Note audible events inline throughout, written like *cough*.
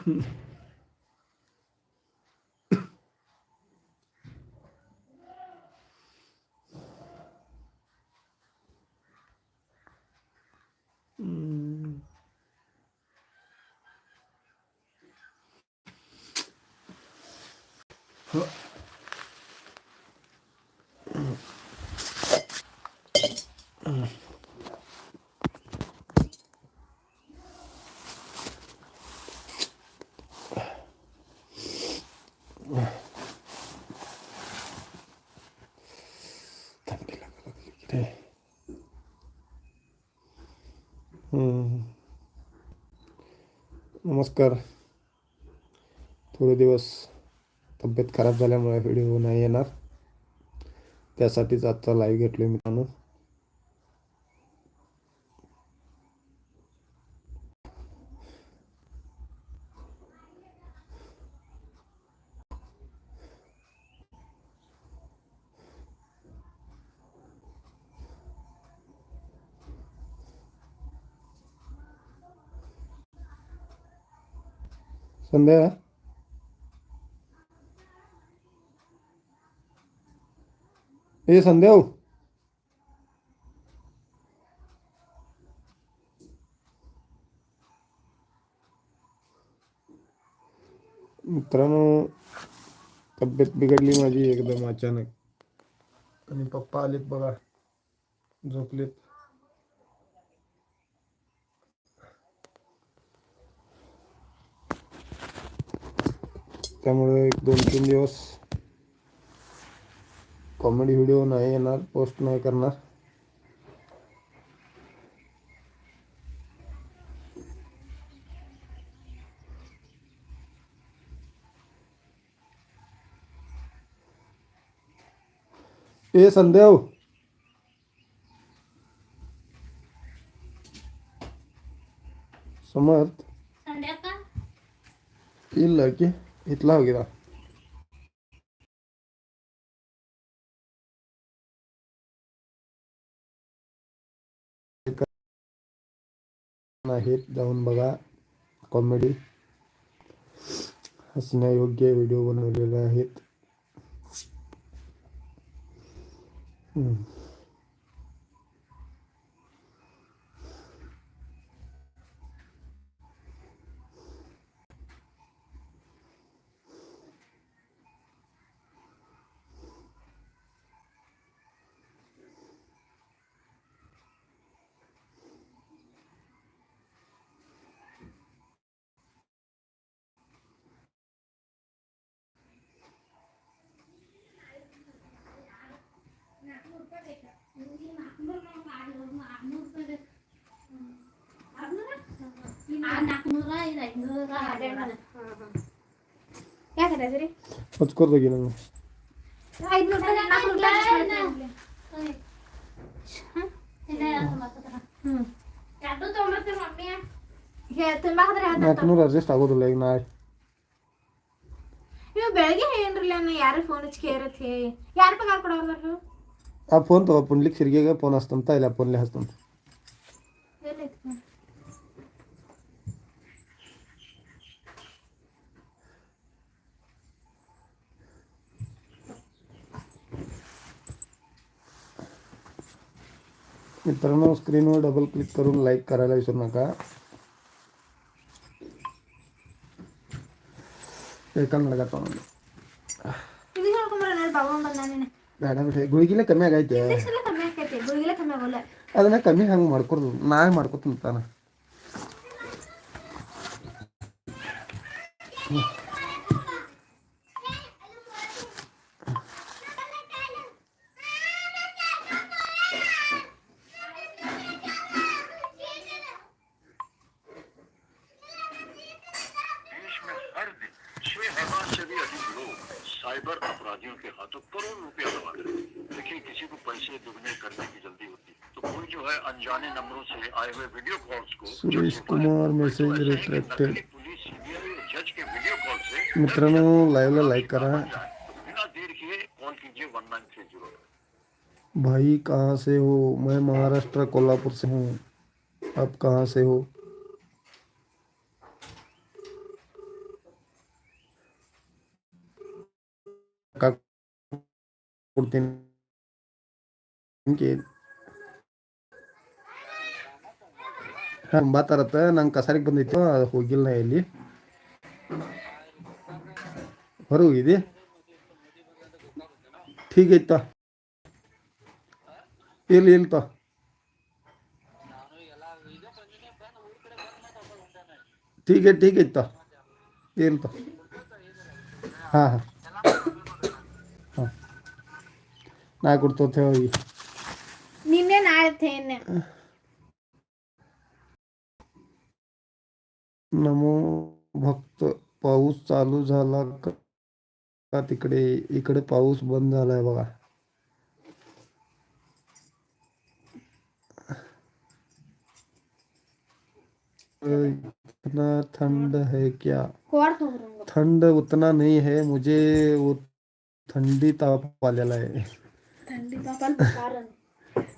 हम्म. हो. थंडी लागायला लागली की रे. हम्म. नमस्कार. थोडे दिवस तब्येत खराब झाल्यामुळे व्हिडिओ नाही येणार. त्यासाठीच आजचा लाईव्ह घेतलो मित्रांनो. संध्या? ए संध्या हो. मित्रांनो तब्येत बिघडली माझी एकदम अचानक. आणि पप्पा आलेत बघा झोपलेत. त्यामुळे एक दोन तीन दिवस कॉमेडी व्हिडिओ नाही येणार पोस्ट नाही करणार. ए संदेव. समर्थ. येईल की इथला हो गेला आहेत जाऊन बघा कॉमेडी हसण्यायोग्य व्हिडिओ बनवलेले आहेत काय करायचं रे होच करतो की मग ऐनूर नागपूरला हे तुम्ही ಮಾತ್ರ ನಾಲ್ಕುನೂರು ಅಡ್ಜಸ್ಟ್ ಆಗೋದಿಲ್ಲ ಈಗ ನಾಳೆ ನೀವು ಬೆಳಗ್ಗೆ ಏನ್ರಲ್ಲ ಯಾರು ಫೋನ್ ಹಚ್ಚಿ ಕೇರತ್ತೆ ಯಾರು ಪಗಾರ ಕೊಡೋರು ಆ ಫೋನ್ ತಗೋ ಪುಂಡ್ಲಿಕ್ ಸಿರ್ಗೆಗೆ ಫೋನ್ ಹಸ್ತಂತ ಇಲ್ಲ ಫೋನ್ಲೆ ಹಸ್ತಂತ मित्रांनो स्क्रीनवर डबल क्लिक करून लाईक करायला विसरू नका हे ಕನ್ನಡ ತಗೊಂಡು ಇದು ಹೇಳ್ಕೊಂಬರ ನಾನು ತಗೊಂಡ್ ಬಂದಾನೆ ಬೇಡ ಬಿಟ್ಟೆ ಗುಳಿಗಿಲೆ ಕಮ್ಮಿ ಆಗೈತೆ ಇಂಜೆಕ್ಷನ್ ಕಮ್ಮಿ ಆಕೈತಿ ಗುಳಿಗೆಲ್ಲ ಕಮ್ಮಿ ಆಗೋಲ್ಲ ಅದನ್ನ ಕಮ್ಮಿ ಹಂಗೆ ಮಾಡ್ಕೊಡ್ದು ನಾವೇ ಮಾಡ್ಕೊತೀನಿ ತಾನ अनजाने नंबरों से आए हुए वीडियो कॉल्स को सुरेश कुमार तो मैसेज रिट्रैक्टेड पुलिस जज के वीडियो कॉल से मित्रों लाइव लाईव्हला लाइक करा। तो बिना देर किए कॉल कीजिए 1930 भाई कहाँ से हो? मैं महाराष्ट्र कोल्हापुर से हूँ। आप कहाँ से हो? का के ಹಾಂ ಬಾತಾರತ್ತ ನಂಗೆ ಕಸಾರಿಗೆ ಬಂದಿತ್ತು ಅದು ಹೋಗಿಲ್ಲ ನಾ ಎಲ್ಲಿ ಹೊರಗೋಗಿದೆ ठीक ಐತ ಇಲ್ಲಿ ಇಲ್ತ ठीक आहे ठीक ಐತ येईल तो हां हां ಹಾಂ ನಾ ಕೊಡ್ತೋತೆ ಹೋಗಿ ನಿನ್ನೆ ನಾಳೆ नमो भक्त पाऊस चालू झाला का तिकडे? इकडे पाऊस बंद झालाय बघा. इतना ठंड है क्या? ठंड उतना नहीं है मुझे वो ठंडी ताप आलेला आहे.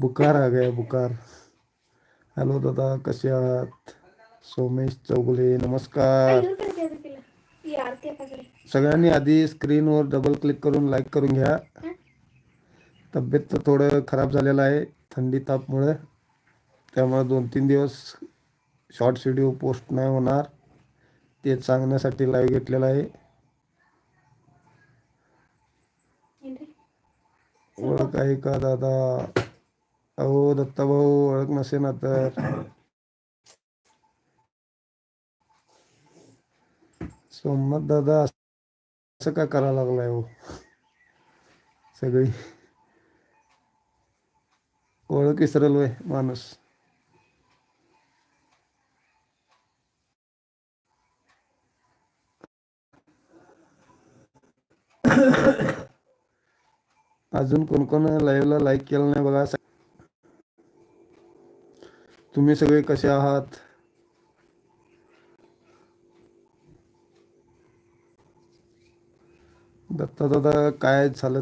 बुकार आ गया बुकार हॅलो दादा कसे आहात? सोमेश चौगुले नमस्कार. सगळ्यांनी आधी स्क्रीनवर डबल क्लिक करून लाईक करून घ्या. तब्येत तर थोडं खराब झालेलं आहे थंडी तापमुळे. त्यामुळे दोन तीन दिवस शॉर्ट व्हिडिओ पोस्ट नाही होणार. ते सांगण्यासाठी लाईव्ह घेतलेला आहे. ओळख आहे का दादा? अहो दत्ता भाऊ ओळख नसे ना तर. सोमनाथ दादा असं का करा लागलाय हो? सगळी. ओळख इसरल वय माणूस. अजून कोण कोण लाईव्हला लाईक केलं नाही बघा. तुम्ही सगळे कसे आहात? दत्ता दादा काय झालं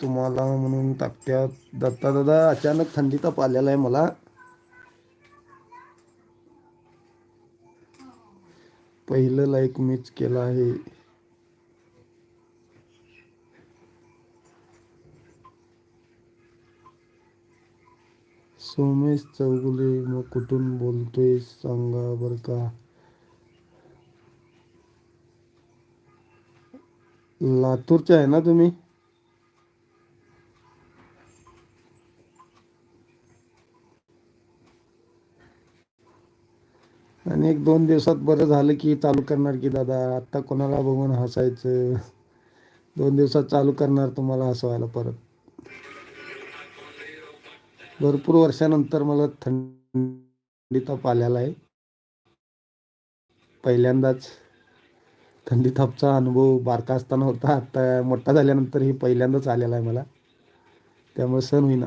तुम्हाला म्हणून टाकत्यात दत्ता दादा अचानक थंडी ताप आलेला आहे मला. पहिलं लाईक मीच केलं आहे. सोमेश चौगुले मग कुठून बोलतोय सांगा बर का. लातूरचे आहे ना तुम्ही? आणि एक दोन दिवसात बरं झालं की चालू करणार की दादा. आत्ता कोणाला बघून हसायचं? दोन दिवसात चालू करणार तुम्हाला हसवायला परत. भरपूर वर्षानंतर मला थंडी ताप आलेला आहे. पहिल्यांदाच. थंडी तापचा अनुभव बारका असताना होता. आता मोठा झाल्यानंतर ही पहिल्यांदाच आलेला आहे मला. त्यामुळे सण होईना.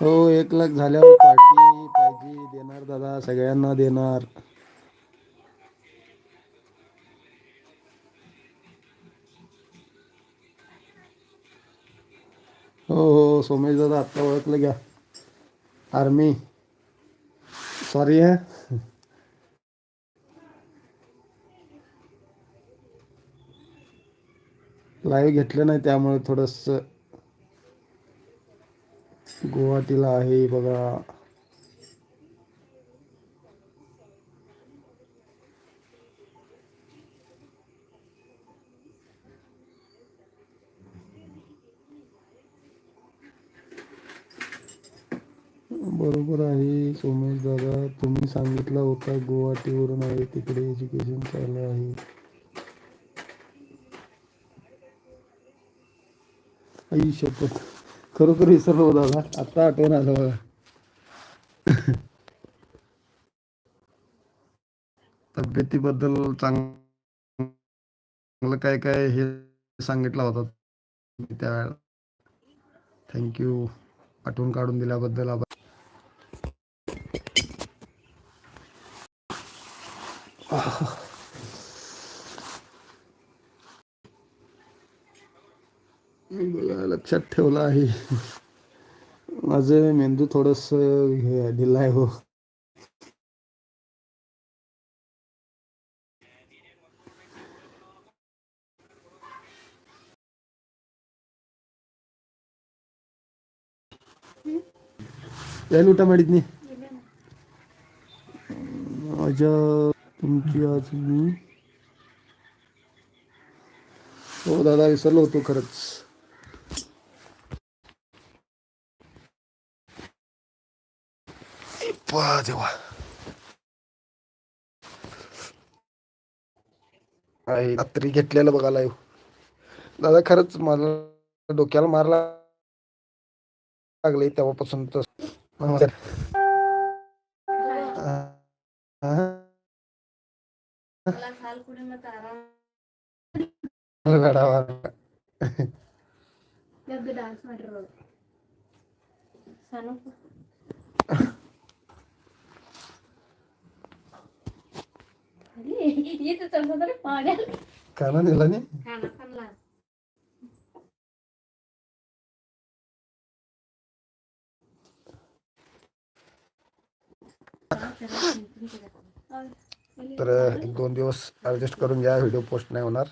हो एक लाख झाल्यावर पार्टी देणार दादा सगळ्यांना देणार. हो हो सोमेश दादा आत्ता ओळखलं घ्या. आर्मी. सॉरी आहे लाईव्ह घेतलं नाही त्यामुळे थोडंसं गुवाहाटीला आहे बघा. बरोबर आहे. सोमेश दादा तुम्ही सांगितलं होता गुवाहाटीवरून आहे तिकडे एज्युकेशन चालू आहे. आई शपथ. खरोखर विसरलो दादा. आता आठवण आलं बघा. तब्येतीबद्दल चांगलं काय काय हे सांगितलं होता. तुम्ही त्यावेळेला थँक्यू आठवण काढून दिल्याबद्दल आभार. बघा लक्षात ठेवलं आहे. माझं मेंदू थोडस हे ढिला आहे हो. या लुटा माडीत नाही माझ्या तुमची आज मी हो दादा विसरलो होतो खरंच. अप्पा देवा रात्री घेतलेलं बघा लाईव्ह दादा खरंच मला डोक्याला मार लागले तेव्हापासून तर. डान्स *laughs* तर एक दोन दिवस ऍडजस्ट करून घ्या व्हिडिओ पोस्ट नाही होणार.